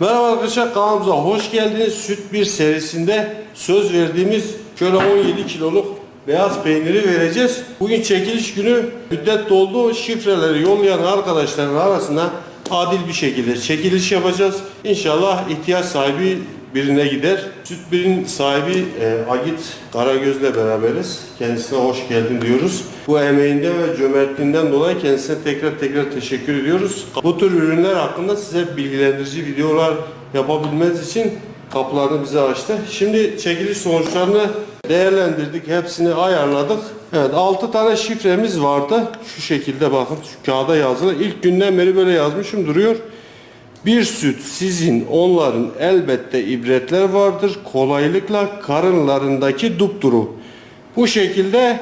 Merhaba arkadaşlar kanalımıza hoş geldiniz. Süt bir serisinde söz verdiğimiz şöyle 17 kiloluk beyaz peyniri vereceğiz. Bugün çekiliş günü müddet doldu. Şifreleri yollayan arkadaşların arasında adil bir şekilde çekiliş yapacağız. İnşallah ihtiyaç sahibi birine gider. Süt birin sahibi e, Agit Karagöz'le beraberiz. Kendisine hoş geldin diyoruz. Bu emeğinden ve cömertliğinden dolayı kendisine tekrar tekrar teşekkür ediyoruz. Bu tür ürünler hakkında size bilgilendirici videolar yapabilmeniz için kapılarını bize açtı. Şimdi çekiliş sonuçlarını değerlendirdik. Hepsini ayarladık. Evet 6 tane şifremiz vardı. Şu şekilde bakın şu kağıda yazılı. İlk günden beri böyle yazmışım duruyor. Bir süt sizin onların elbette ibretler vardır. Kolaylıkla karınlarındaki dupduru. Bu şekilde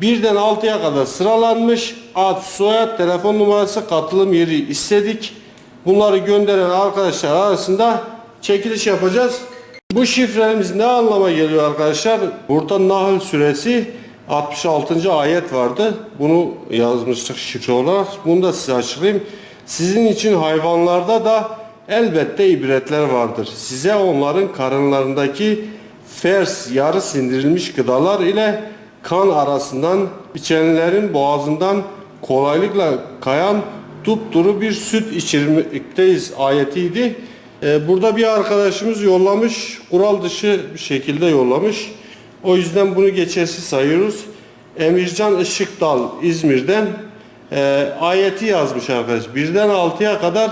birden 6'ya kadar sıralanmış. Ad, soyad, telefon numarası, katılım yeri istedik. Bunları gönderen arkadaşlar arasında çekiliş yapacağız. Bu şifremiz ne anlama geliyor arkadaşlar? Burada Nahl suresi 66. ayet vardı. Bunu yazmıştık şifre olarak. Bunu da size açıklayayım. Sizin için hayvanlarda da elbette ibretler vardır. Size onların karınlarındaki fers yarı sindirilmiş gıdalar ile kan arasından içenlerin boğazından kolaylıkla kayan dupduru bir süt içirmekteyiz ayetiydi. Ee, burada bir arkadaşımız yollamış, kural dışı bir şekilde yollamış. O yüzden bunu geçersiz sayıyoruz. Emircan Işıkdal İzmir'den e, ayeti yazmış arkadaş. Birden altıya kadar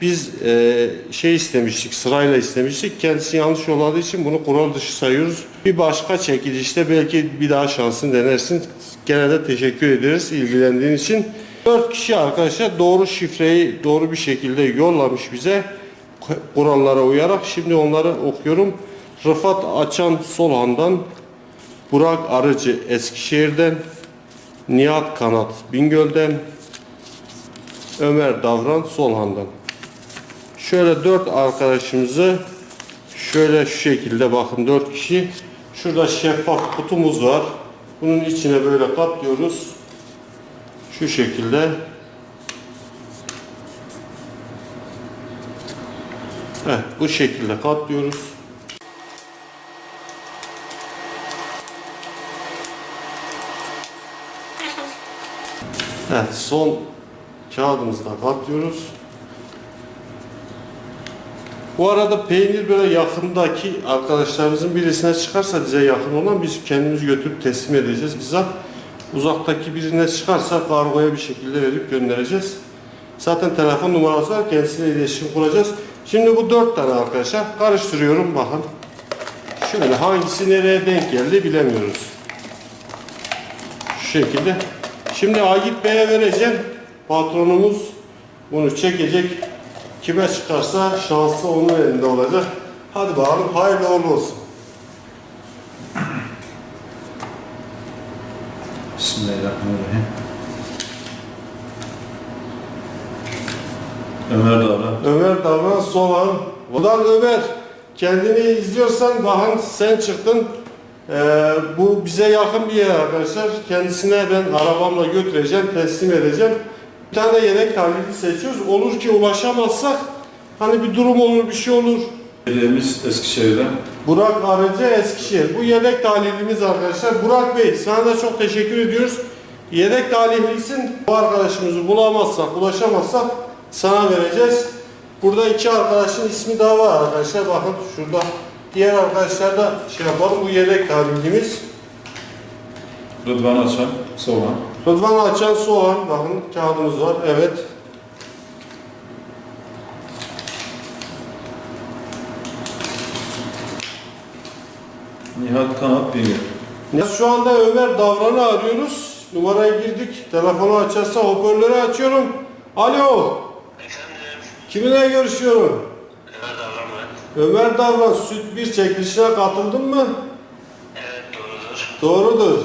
biz e, şey istemiştik, sırayla istemiştik. Kendisi yanlış yolladığı için bunu kural dışı sayıyoruz. Bir başka çekilişte belki bir daha şansını denersin. Gene de teşekkür ederiz ilgilendiğin için. 4 kişi arkadaşlar doğru şifreyi doğru bir şekilde yollamış bize kurallara uyarak. Şimdi onları okuyorum. Rıfat Açan Solhan'dan, Burak Arıcı Eskişehir'den, Nihat Kanat Bingöl'den, Ömer Davran Solhan'dan. Şöyle dört arkadaşımızı şöyle şu şekilde bakın dört kişi. Şurada şeffaf kutumuz var. Bunun içine böyle katlıyoruz. Şu şekilde. Heh, bu şekilde katlıyoruz. Evet, son kağıdımızı da katlıyoruz. Bu arada peynir böyle yakındaki arkadaşlarımızın birisine çıkarsa bize yakın olan biz kendimiz götürüp teslim edeceğiz. Bizzat uzaktaki birine çıkarsa kargoya bir şekilde verip göndereceğiz. Zaten telefon numarası var kendisiyle iletişim kuracağız. Şimdi bu dört tane arkadaşlar karıştırıyorum bakın. Şöyle hangisi nereye denk geldi bilemiyoruz. Şu şekilde. Şimdi Agit Bey'e vereceğim. Patronumuz bunu çekecek. Kime çıkarsa şansı onun elinde olacak. Hadi bakalım hayırlı uğurlu olsun. Bismillahirrahmanirrahim. Ömer Davran. Ömer Davran Soğan. Buradan Ömer kendini izliyorsan bakın sen çıktın. Ee, bu bize yakın bir yer arkadaşlar. Kendisine ben arabamla götüreceğim, teslim edeceğim. Bir tane yedek tahlili seçiyoruz. Olur ki ulaşamazsak hani bir durum olur, bir şey olur. Belediyemiz Eskişehir'den. Burak Arıcı Eskişehir. Bu yedek talibimiz arkadaşlar. Burak Bey sana da çok teşekkür ediyoruz. Yedek taliplisin. Bu arkadaşımızı bulamazsak, ulaşamazsak sana vereceğiz. Burada iki arkadaşın ismi daha var arkadaşlar. Bakın şurada diğer arkadaşlar da şey yapalım. Bu yedek taliplimiz. Rıdvan Açan, Soğan. Rıdvan Açan Soğan. Bakın kağıdımız var. Evet. Nihat Kanat. Biz şu anda Ömer Davran'ı arıyoruz. Numarayı girdik. Telefonu açarsa hoparlörü açıyorum. Alo. Efendim, Kiminle görüşüyorum? Ömer Davran süt bir çekilişine katıldın mı? Evet, doğrudur. Doğrudur.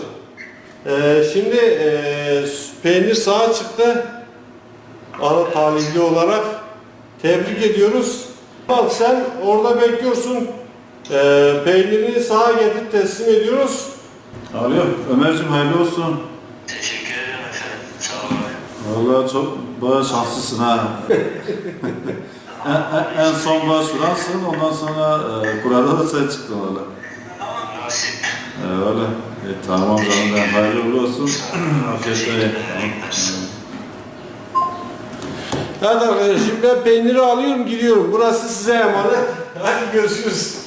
Ee, şimdi e, peynir sağa çıktı. Ara talihli olarak. Tebrik ediyoruz. Bak sen orada bekliyorsun. Ee, peynirini sağa getirip teslim ediyoruz. Alo, Ömerciğim hayırlı olsun. Teşekkür ederim efendim. Sağ olun. Vallahi çok bayağı şanslısın ha. En, en, en son başvuransın, ondan sonra e, burada da sen çıktın. Nasip. E, öyle. E, tamam canım ben hayırlı uğurlu olsun. Afiyetle ye. Arkadaşlar şimdi ben peyniri alıyorum gidiyorum. Burası size emanet. Hadi görüşürüz.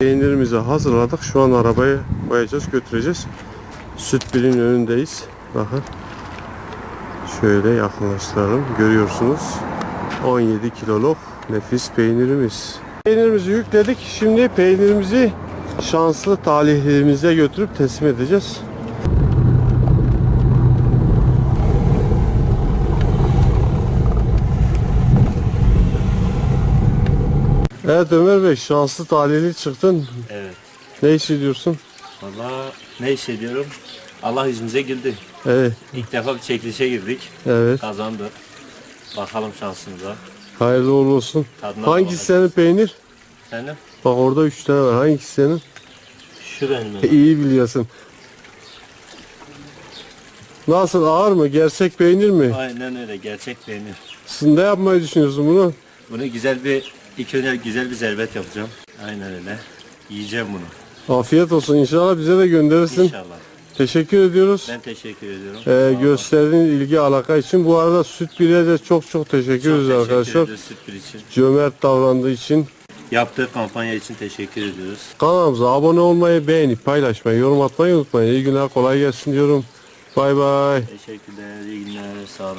Peynirimizi hazırladık. Şu an arabaya koyacağız, götüreceğiz. Süt birin önündeyiz. Bakın. Şöyle yakınlaştıralım. Görüyorsunuz. 17 kiloluk nefis peynirimiz. Peynirimizi yükledik. Şimdi peynirimizi şanslı talihlerimize götürüp teslim edeceğiz. Evet Ömer Bey şanslı talihli çıktın. Evet. Ne hissediyorsun? Valla ne hissediyorum? Allah yüzümüze güldü. Evet, İlk defa bir çekilişe girdik. evet. Kazandık. Bakalım şansımıza. Hayırlı uğurlu olsun. Tadına Hangisi senin peynir? Efendim? Bak orada üç tane var. Hangisi senin? Şu benim. E, İyi biliyorsun. Nasıl ağır mı? Gerçek peynir mi? Aynen öyle. Gerçek peynir. Siz ne yapmayı düşünüyorsun bunu? Bunu güzel bir, ilk önce güzel bir zerbet yapacağım. Aynen öyle. Yiyeceğim bunu. Afiyet olsun. İnşallah bize de gönderirsin. İnşallah. Teşekkür ediyoruz. Ben teşekkür ediyorum. Ee, Sağ olun. gösterdiğin ilgi alaka için. Bu arada Süt Bir'e de çok çok teşekkür Çok ederiz teşekkür arkadaşlar. ediyoruz süt bir için. Cömert davrandığı için. Yaptığı kampanya için teşekkür ediyoruz. Kanalımıza abone olmayı, beğenip paylaşmayı, yorum atmayı unutmayın. İyi günler, kolay gelsin diyorum. Bay bay. Teşekkürler. İyi günler. Sağ olun.